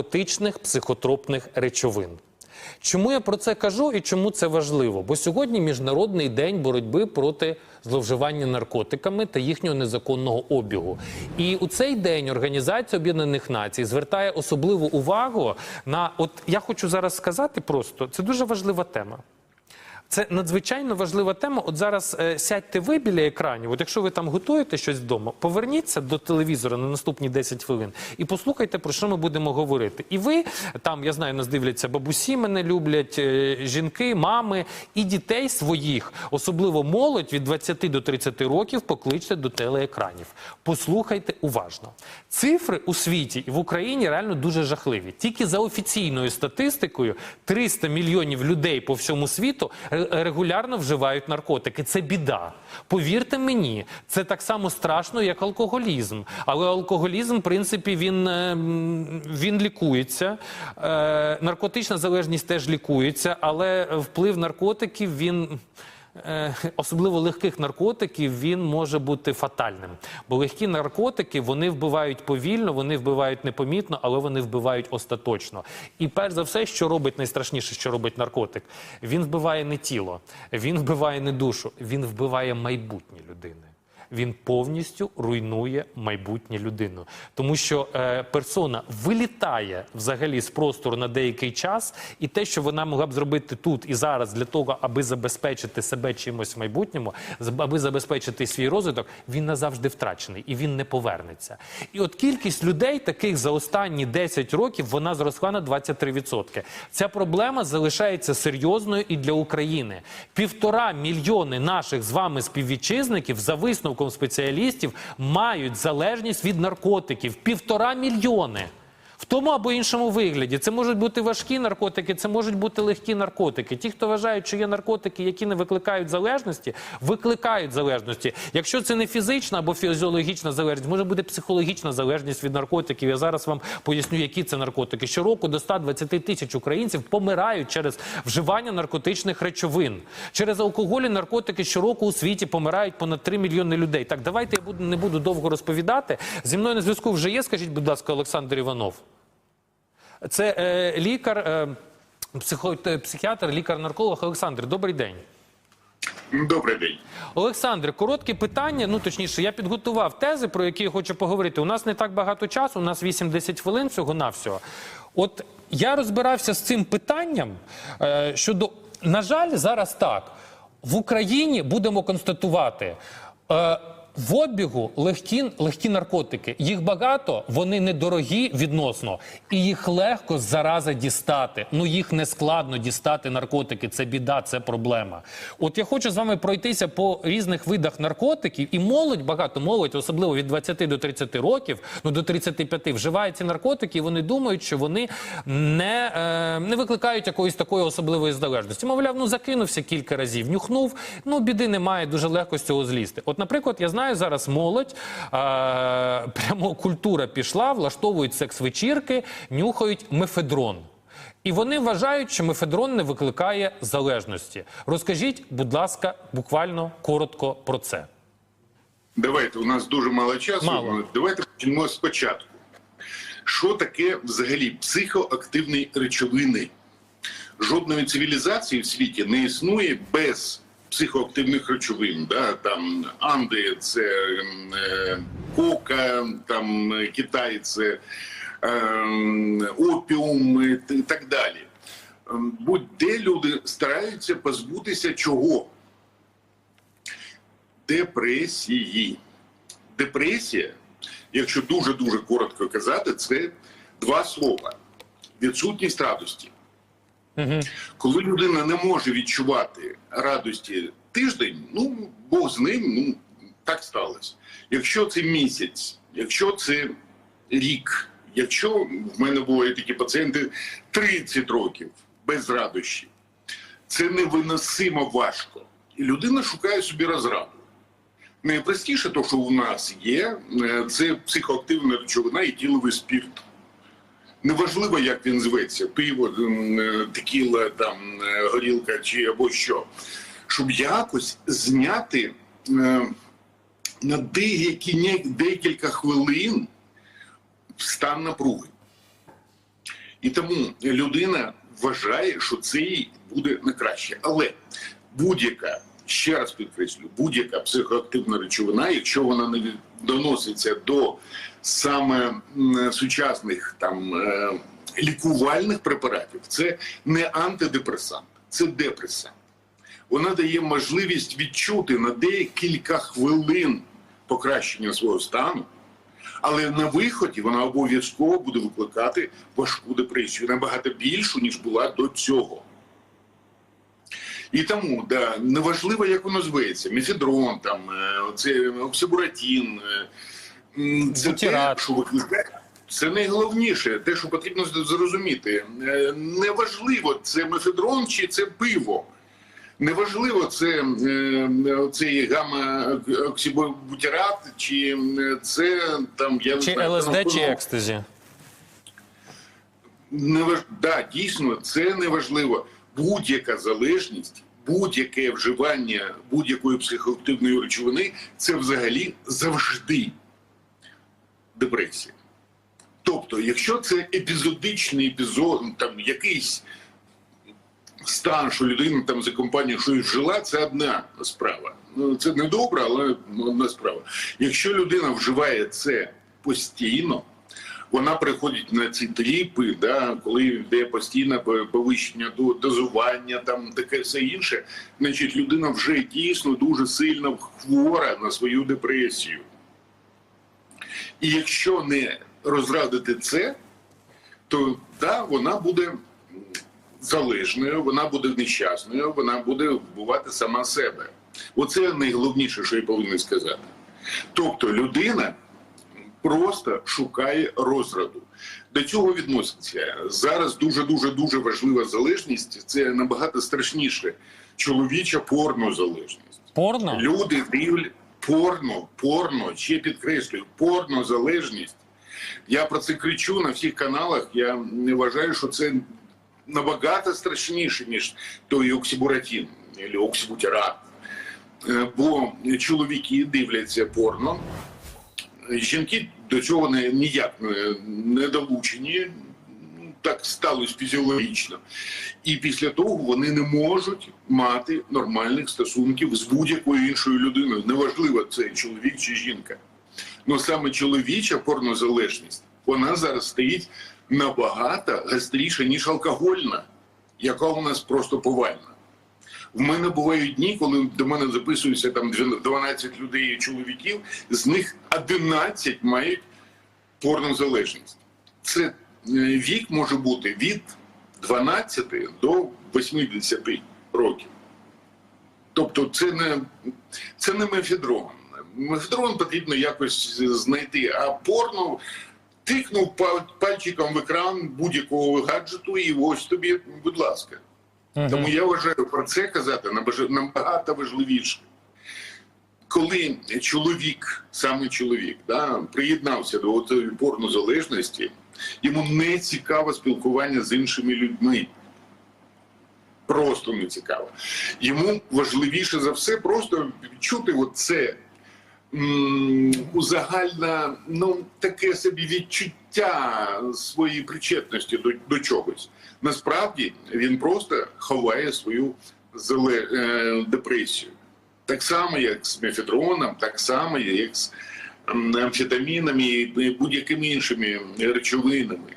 наркотичних психотропних речовин. Чому я про це кажу і чому це важливо? Бо сьогодні міжнародний день боротьби проти зловживання наркотиками та їхнього незаконного обігу. І у цей день Організація Об'єднаних Націй звертає особливу увагу на от я хочу зараз сказати просто це дуже важлива тема. Це надзвичайно важлива тема. От зараз е, сядьте ви біля екранів. От якщо ви там готуєте щось вдома, поверніться до телевізора на наступні 10 хвилин і послухайте, про що ми будемо говорити. І ви там, я знаю, нас дивляться бабусі, мене люблять, е, жінки, мами і дітей своїх, особливо молодь від 20 до 30 років, покличте до телеекранів. Послухайте уважно. Цифри у світі і в Україні реально дуже жахливі. Тільки за офіційною статистикою 300 мільйонів людей по всьому світу регулярно вживають наркотики. Це біда. Повірте мені, це так само страшно, як алкоголізм. Але алкоголізм, в принципі, він, е, він лікується. Е, Наркотична залежність теж лікується, але вплив наркотиків він. Е, Особливо легких наркотиків він може бути фатальним, бо легкі наркотики вони вбивають повільно, вони вбивають непомітно, але вони вбивають остаточно. І перш за все, що робить найстрашніше, що робить наркотик, він вбиває не тіло, він вбиває не душу, він вбиває майбутнє людини він повністю руйнує майбутнє людину, тому що е, персона вилітає взагалі з простору на деякий час, і те, що вона могла б зробити тут і зараз для того, аби забезпечити себе чимось в майбутньому, аби забезпечити свій розвиток, він назавжди втрачений і він не повернеться. І от кількість людей, таких за останні 10 років, вона зросла на 23%. Ця проблема залишається серйозною і для України. Півтора мільйони наших з вами співвітчизників за висновком спеціалістів мають залежність від наркотиків. Півтора мільйони. В тому або іншому вигляді це можуть бути важкі наркотики, це можуть бути легкі наркотики. Ті, хто вважають, що є наркотики, які не викликають залежності, викликають залежності. Якщо це не фізична або фізіологічна залежність, може бути психологічна залежність від наркотиків. Я зараз вам поясню, які це наркотики. Щороку до 120 тисяч українців помирають через вживання наркотичних речовин. Через алкоголь і наркотики щороку у світі помирають понад 3 мільйони людей. Так, давайте я буду не буду довго розповідати. Зі мною на зв'язку вже є. Скажіть, будь ласка, Олександр Іванов. Це е, лікар, е, психо, психіатр, лікар-нарколог Олександр. Добрий день. Добрий день. Олександре, коротке питання. Ну точніше, я підготував тези, про які я хочу поговорити. У нас не так багато часу, у нас 8-10 хвилин всього навсього. От я розбирався з цим питанням е, щодо, на жаль, зараз так. В Україні будемо констатувати. Е, в обігу легкі, легкі наркотики. Їх багато, вони недорогі відносно, і їх легко зараза дістати. Ну їх не складно дістати наркотики. Це біда, це проблема. От я хочу з вами пройтися по різних видах наркотиків, і молодь багато молодь, особливо від 20 до 30 років, ну до 35, вживає ці наркотики. і Вони думають, що вони не, е, не викликають якоїсь такої особливої залежності. Мовляв, ну закинувся кілька разів, нюхнув. Ну біди немає, дуже легко з цього злізти. От, наприклад, я знаю зараз молодь, е, прямо культура пішла, влаштовують секс-вечірки, нюхають мефедрон. І вони вважають, що мефедрон не викликає залежності. Розкажіть, будь ласка, буквально коротко про це. Давайте у нас дуже мало часу. Мало. Давайте почнемо спочатку. Що таке взагалі психоактивні речовини? Жодної цивілізації в світі не існує без психоактивних речовин. Да? Там Анди, це ем, е, кока, там е, Китай, це е, опіум і так далі. Ем, Будь-де люди стараються позбутися чого? депресії. Депресія, якщо дуже дуже коротко казати, це два слова: відсутність радості. Угу. Коли людина не може відчувати радості тиждень, ну Бог з ним, ну так сталося. Якщо це місяць, якщо це рік, якщо в мене були такі пацієнти 30 років без радощів, це невиносимо важко. І людина шукає собі розраду. Найпростіше, то що у нас є, е, це психоактивна речовина і тіловий спірт. Неважливо, як він зветься, пиво, е, текіла, там, е, горілка чи або що. Щоб якось зняти е, на деякі, декілька хвилин стан напруги. І тому людина вважає, що це їй буде на краще. Але будь-яка, ще раз підкреслю, будь-яка психоактивна речовина, якщо вона не доноситься до саме сучасних там е, лікувальних препаратів, це не антидепресант, це депресант. Вона дає можливість відчути на декілька хвилин покращення свого стану. Але на виході вона обов'язково буде викликати важку депресію, набагато більшу, ніж була до цього. І тому да, неважливо, як воно зветься, мефедрон, там, е, це оксибуратін, е, це те, що викликає. Це найголовніше, те, що потрібно зрозуміти. Е, Неважливо, це мефедрон чи це пиво. Неважливо, це цей гамма-оксибутірат, чи е, це там я не Чи знаю, ЛСД, чи фенолфенол. екстазі? Не важ... да, дійсно, це неважливо. Будь-яка залежність, будь-яке вживання будь-якої психоактивної речовини це взагалі завжди депресія. Тобто, якщо це епізодичний епізод, ну, там якийсь стан, що людина там за компанію щось жила, це одна справа. Ну, це не добре, але одна справа. Якщо людина вживає це постійно, вона приходить на ці тріпи, да, коли йде постійне повищення до дозування, там таке все інше, значить людина вже дійсно дуже сильно хвора на свою депресію. І якщо не розрадити це, то да, вона буде залежною, вона буде нещасною, вона буде вбивати сама себе. Оце найголовніше, що я повинен сказати. Тобто людина просто шукає розраду. До цього відноситься зараз. Дуже дуже дуже важлива залежність. Це набагато страшніше чоловіча порнозалежність. Порно? Люди дивлять порно, порно, ще підкреслюю, порнозалежність. Я про це кричу на всіх каналах. Я не вважаю, що це набагато страшніше, ніж той оксибуратин або оксибутірат. Е, Бо чоловіки дивляться порно, жінки до цього не, ніяк не, долучені. Так сталося фізіологічно. І після того вони не можуть мати нормальних стосунків з будь-якою іншою людиною. Неважливо, це чоловік чи жінка. Ну саме чоловіча порнозалежність, вона зараз стоїть набагато гостріше, ніж алкогольна, яка у нас просто повальна. В мене бувають дні, коли до мене записуються там 12 людей і чоловіків, з них 11 мають порнозалежність. Це е, вік може бути від 12 до 80 років. Тобто, це не, це не мефедрон. Мефедрон потрібно якось знайти, а порно тикнув пальчиком в екран будь-якого гаджету, і ось тобі, будь ласка. Тому я вважаю про це казати набагато важливіше. Коли чоловік, саме чоловік, да, приєднався до порнозалежності, йому не цікаво спілкування з іншими людьми. Просто не цікаво. Йому важливіше за все просто відчути оце м, узагальне, ну, таке собі відчуття своєї причетності до, до чогось. Насправді він просто ховає свою зале, е, депресію. Так само, як з мефедроном, так само, як з амфетамінами і будь-якими іншими речовинами.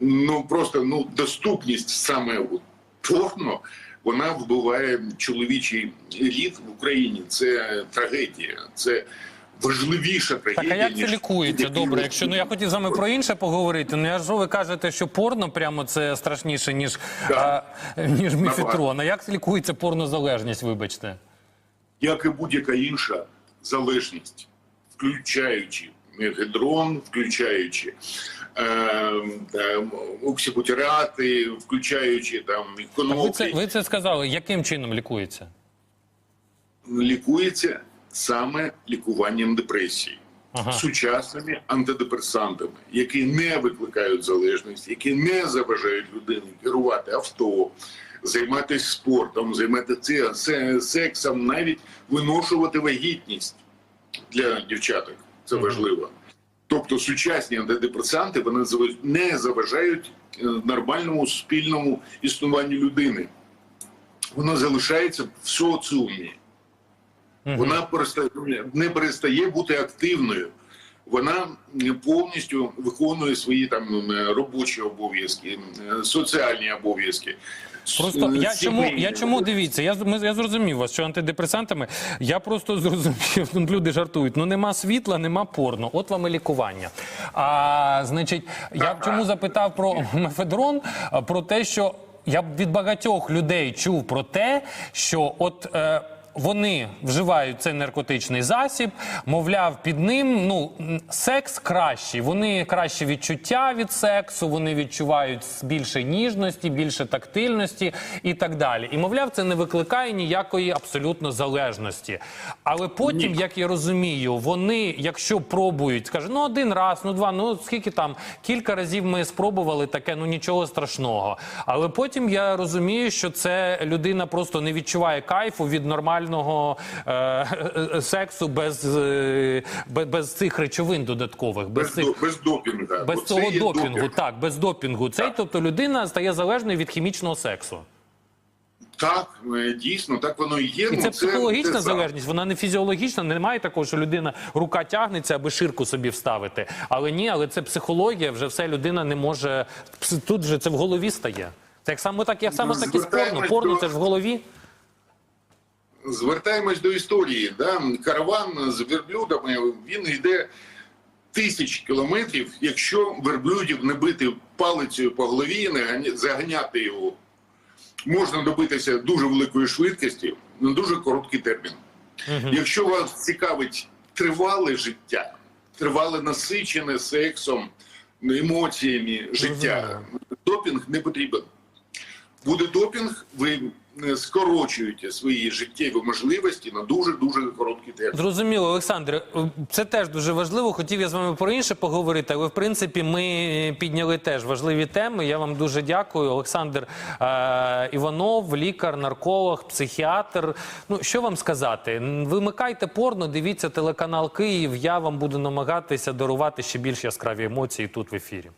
Ну просто ну, доступність саме порно, вона вбиває чоловічий рід в Україні. Це трагедія. Це важливіша Так, а як це лікується? Добре, якщо ну я хотів з вами про інше поговорити. Ну я ж ви кажете, що порно прямо це страшніше, ніж, Да. а, ніж міфетрон. А як це лікується порнозалежність, вибачте? як і будь-яка інша залежність, включаючи мефедрон, включаючи е, е, включаючи там Так ви це ви це сказали. Яким чином лікується? лікується саме лікуванням депресії. Ага. Сучасними антидепресантами, які не викликають залежність, які не заважають людині керувати авто, займатися спортом, займатися сексом, навіть виношувати вагітність для дівчаток. Це важливо. Тобто сучасні антидепресанти вони не заважають е, нормальному спільному існуванню людини. Вона залишається в соціумі. Вона перестає, не перестає бути активною. Вона повністю виконує свої там робочі обов'язки, е, соціальні обов'язки. Просто я чому, я чому дивіться? Я ми- я зрозумів вас, що антидепресантами. Я просто зрозумів, люди жартують. Ну нема світла, нема порно. От вам і лікування. А значить, я чому запитав про мефедрон, про те, що я від багатьох людей чув про те, що от. Е, вони вживають цей наркотичний засіб, мовляв, під ним ну секс кращий. Вони краще відчуття від сексу, вони відчувають більше ніжності, більше тактильності і так далі. І мовляв, це не викликає ніякої абсолютно залежності. Але потім, як я розумію, вони, якщо пробують, скаже, ну один раз, ну два, ну скільки там кілька разів ми спробували таке, ну нічого страшного. Але потім я розумію, що це людина просто не відчуває кайфу від нормального е, е, е, сексу без, е, без, цих речовин додаткових, без, без, цих. без допінга. Без Оце цього допінгу, допінг. так, без допінгу. Цей, тобто людина стає залежною від хімічного сексу. Так, е, дійсно, так воно і є. І Ну, це психологічна саме. залежність, вона не фізіологічна, немає такого, що людина рука тягнеться, аби ширку собі вставити. Але ні, але це психологія, вже все людина не може. Тут же це в голові стає. Це як саме так, як саме так і з порно. Порно це ж в голові. Звертаємось до історії. Да? Караван з верблюдами він йде тисяч кілометрів. Якщо верблюдів не бити палицею по голові, не заганяти його, можна добитися дуже великої швидкості на дуже короткий термін. Якщо вас цікавить тривале життя, тривале насичене сексом, емоціями життя, допінг не потрібен. Буде допінг, ви скорочуєте свої життєві можливості на дуже дуже короткий термін. Зрозуміло, Олександр, це теж дуже важливо. Хотів я з вами про інше поговорити, але в принципі ми підняли теж важливі теми. Я вам дуже дякую. Олександр е, Іванов, лікар, нарколог, психіатр. Ну що вам сказати? Вимикайте порно, дивіться телеканал Київ. Я вам буду намагатися дарувати ще більш яскраві емоції тут в ефірі.